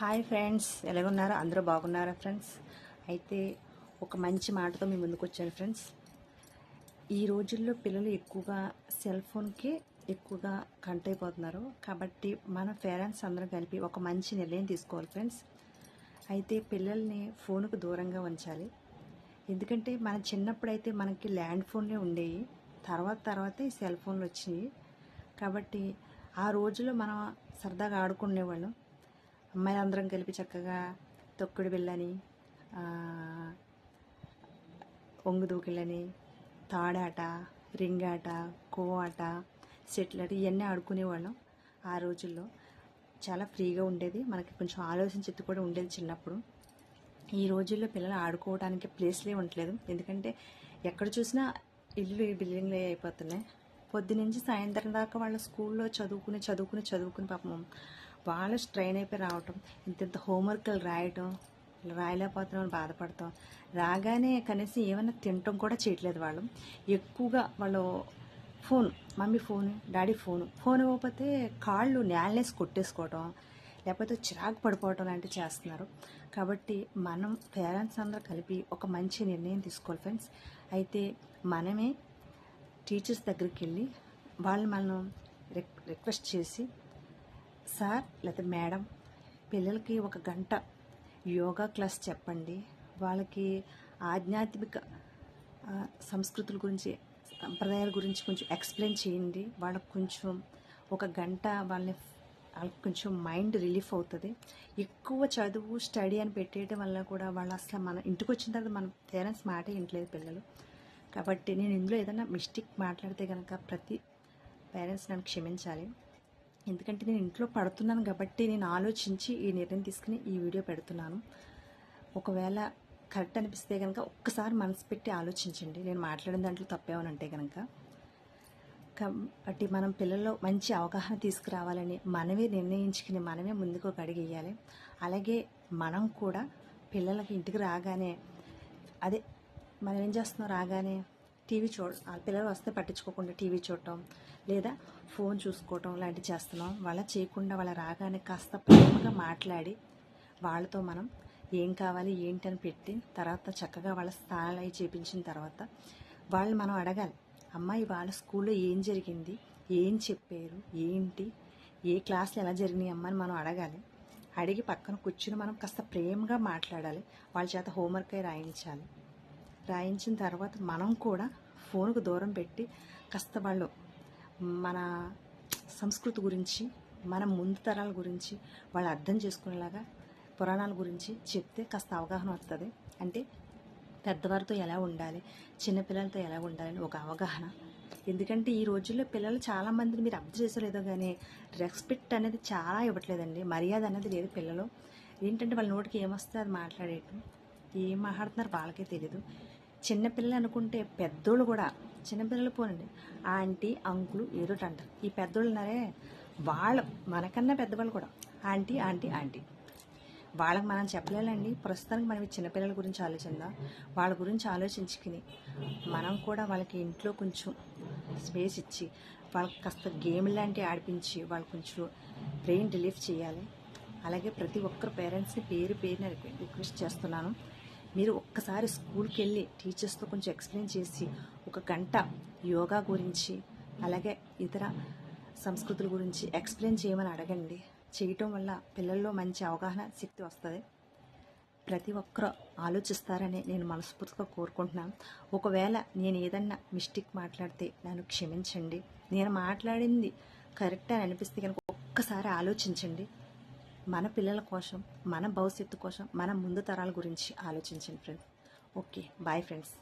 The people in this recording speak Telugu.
Hi friends ఎలాగున్నారు? అందరూ బాగున్నారా ఫ్రెండ్స్? అయితే ఒక మంచి మాటతో మీ ముందుకు వచ్చాను ఫ్రెండ్స్. ఈ రోజుల్లో పిల్లలు ఎక్కువగా సెల్ ఫోన్కి ఎక్కువగా కంట్ అయిపోతున్నారు కాబట్టి మన పేరెంట్స్ అందరం కలిపి ఒక మంచి నిర్ణయం తీసుకోవాలి ఫ్రెండ్స్. అయితే పిల్లల్ని ఫోన్కు దూరంగా ఉంచాలి. ఎందుకంటే మన చిన్నప్పుడు అయితే మనకి ల్యాండ్ ఫోన్లే ఉండేవి. తర్వాత తర్వాత ఈ సెల్ ఫోన్లు వచ్చినాయి. కాబట్టి ఆ రోజుల్లో మనం సరదాగా ఆడుకునేవాళ్ళం. అమ్మాయిలందరం కలిపి చక్కగా తొక్కుడు బిళ్ళని ఒంగు దూకిళ్ళని తాడాట రింగాట కో ఆట సెటిల్ ఇవన్నీ ఆడుకునేవాళ్ళం ఆ రోజుల్లో. చాలా ఫ్రీగా ఉండేది. మనకి కొంచెం ఆలోచించేది కూడా ఉండేది చిన్నప్పుడు. ఈ రోజుల్లో పిల్లలు ఆడుకోవడానికి ప్లేస్లే ఉండట్లేదు. ఎందుకంటే ఎక్కడ చూసినా ఇల్లు బిల్డింగ్లు అయిపోతున్నాయి. పొద్దునుంచి సాయంత్రం దాకా వాళ్ళ స్కూల్లో చదువుకుని చదువుకుని చదువుకుని పాపం వాళ్ళు స్ట్రైన్ అయిపోయి రావటం ఇంత ఇంత హోంవర్క్లు రాయటం రాయలేకపోతున్నామని బాధపడతాం. రాగానే కనీసం ఏమైనా తినటం కూడా చేయట్లేదు వాళ్ళు. ఎక్కువగా వాళ్ళు phone mummy phone daddy phone phone ఇవ్వకపోతే కాళ్ళు నేలనేసి కొట్టేసుకోవటం లేకపోతే చిరాకు పడిపోవటం లాంటివి చేస్తున్నారు. కాబట్టి మనం పేరెంట్స్ అందరూ కలిపి ఒక మంచి నిర్ణయం తీసుకోవాలి ఫ్రెండ్స్. అయితే మనమే టీచర్స్ దగ్గరికి వెళ్ళి వాళ్ళు మనం రిక్వెస్ట్ చేసి సార్ లేదా మేడం పిల్లలకి ఒక గంట యోగా క్లాస్ చెప్పండి. వాళ్ళకి ఆధ్యాత్మిక సంస్కృతుల గురించి సంప్రదాయాల గురించి కొంచెం ఎక్స్ప్లెయిన్ చేయండి. వాళ్ళకి కొంచెం ఒక గంట వాళ్ళని వాళ్ళకి కొంచెం మైండ్ రిలీఫ్ అవుతుంది. ఎక్కువ చదువు స్టడీ అని పెట్టేయడం వల్ల కూడా వాళ్ళు అసలు మన ఇంటికి వచ్చిన తర్వాత మన పేరెంట్స్ మాట వింటలేదు పిల్లలు. కాబట్టి నేను ఇందులో ఏదైనా మిస్టేక్ మాట్లాడితే కనుక ప్రతి పేరెంట్స్ నన్ను క్షమించాలి. ఎందుకంటే నేను ఇంట్లో పడుతున్నాను కాబట్టి నేను ఆలోచించి ఈ నిర్ణయం తీసుకుని ఈ వీడియో పెడుతున్నాను. ఒకవేళ కరెక్ట్ అనిపిస్తే కనుక ఒక్కసారి మనసు పెట్టి ఆలోచించండి. నేను మాట్లాడిన దాంట్లో తప్పేమనంటే కనుక కాబట్టి మనం పిల్లల్లో మంచి అవగాహన తీసుకురావాలని మనమే నిర్ణయించుకుని మనమే ముందుకు ఒక అడిగేయాలి అలాగే మనం కూడా పిల్లలకి ఇంటికి రాగానే అదే మనం ఏం చేస్తున్నాం? రాగానే టీవీ చూడ పిల్లలు వస్తే పట్టించుకోకుండా టీవీ చూడటం లేదా ఫోన్ చూసుకోవటం లాంటివి చేస్తున్నాం. వాళ్ళ చేయకుండా వాళ్ళ రాగానే కాస్త ప్రేమగా మాట్లాడి వాళ్ళతో మనం ఏం కావాలి ఏంటి అని పెట్టి తర్వాత చక్కగా వాళ్ళ స్థానాలు చేపించిన తర్వాత వాళ్ళు మనం అడగాలి. అమ్మాయి వాళ్ళ స్కూల్లో ఏం జరిగింది ఏం చెప్పారు ఏంటి ఏ క్లాసులు ఎలా జరిగినాయి అమ్మ అని మనం అడగాలి. అడిగి పక్కన కూర్చుని మనం కాస్త ప్రేమగా మాట్లాడాలి. వాళ్ళ చేత హోంవర్క్ అయి రాయించాలి. రాయించిన తర్వాత మనం కూడా ఫోన్కు దూరం పెట్టి కాస్త వాళ్ళు మన సంస్కృతి గురించి మన ముందు తరాల గురించి వాళ్ళు అర్థం చేసుకునేలాగా పురాణాల గురించి చెప్తే కాస్త అవగాహన వస్తుంది అంటే పెద్దవారితో ఎలా ఉండాలి చిన్నపిల్లలతో ఎలా ఉండాలని ఒక అవగాహన. ఎందుకంటే ఈ రోజుల్లో పిల్లలు చాలా మందిని మీరు అబ్జర్వ్ చేసలేదో కానీ రెస్పెక్ట్ అనేది చాలా ఇవ్వట్లేదండి. మర్యాద అనేది లేదు పిల్లలు. ఏంటంటే వాళ్ళ నోటికి ఏమొస్తే అది మాట్లాడేయటం. ఏం మాట్లాడుతున్నారు వాళ్ళకే తెలియదు చిన్నపిల్లలు అనుకుంటే పెద్దోళ్ళు కూడా చిన్నపిల్లలు పోనండి ఆంటీ అంకులు ఏదోటి అంటారు. ఈ పెద్దోళ్ళు ఉన్నారే వాళ్ళు మనకన్నా పెద్దవాళ్ళు కూడా. Aunty aunty aunty. వాళ్ళకి మనం చెప్పలేదండి ప్రస్తుతానికి మనం చిన్నపిల్లల గురించి ఆలోచిందా? వాళ్ళ గురించి ఆలోచించుకుని మనం కూడా వాళ్ళకి ఇంట్లో కొంచెం స్పేస్ ఇచ్చి వాళ్ళకి కాస్త గేమ్ లాంటివి ఆడిపించి వాళ్ళు కొంచెం బ్రెయిన్ రిలీఫ్ చేయాలి. అలాగే ప్రతి ఒక్కరు పేరెంట్స్ని పేరు పేరుని రిక్వెస్ట్ చేస్తున్నాను. మీరు ఒక్కసారి స్కూల్కి వెళ్ళి టీచర్స్తో కొంచెం ఎక్స్ప్లెయిన్ చేసి ఒక గంట యోగా గురించి అలాగే ఇతర సంస్కృతుల గురించి ఎక్స్ప్లెయిన్ చేయమని అడగండి. చేయటం వల్ల పిల్లల్లో మంచి అవగాహన శక్తి వస్తుంది. ప్రతి ఒక్కరూ ఆలోచిస్తారని నేను మనస్ఫూర్తిగా కోరుకుంటున్నాను. ఒకవేళ నేను ఏదన్నా మిస్టేక్ మాట్లాడితే నన్ను క్షమించండి. నేను మాట్లాడింది కరెక్ట్ అని అనిపిస్తే కనుక ఒక్కసారి ఆలోచించండి. మన పిల్లల కోసం మన భవిష్యత్తు కోసం మన ముందు తరాల గురించి ఆలోచించండి ఫ్రెండ్స్ ఓకే బాయ్ ఫ్రెండ్స్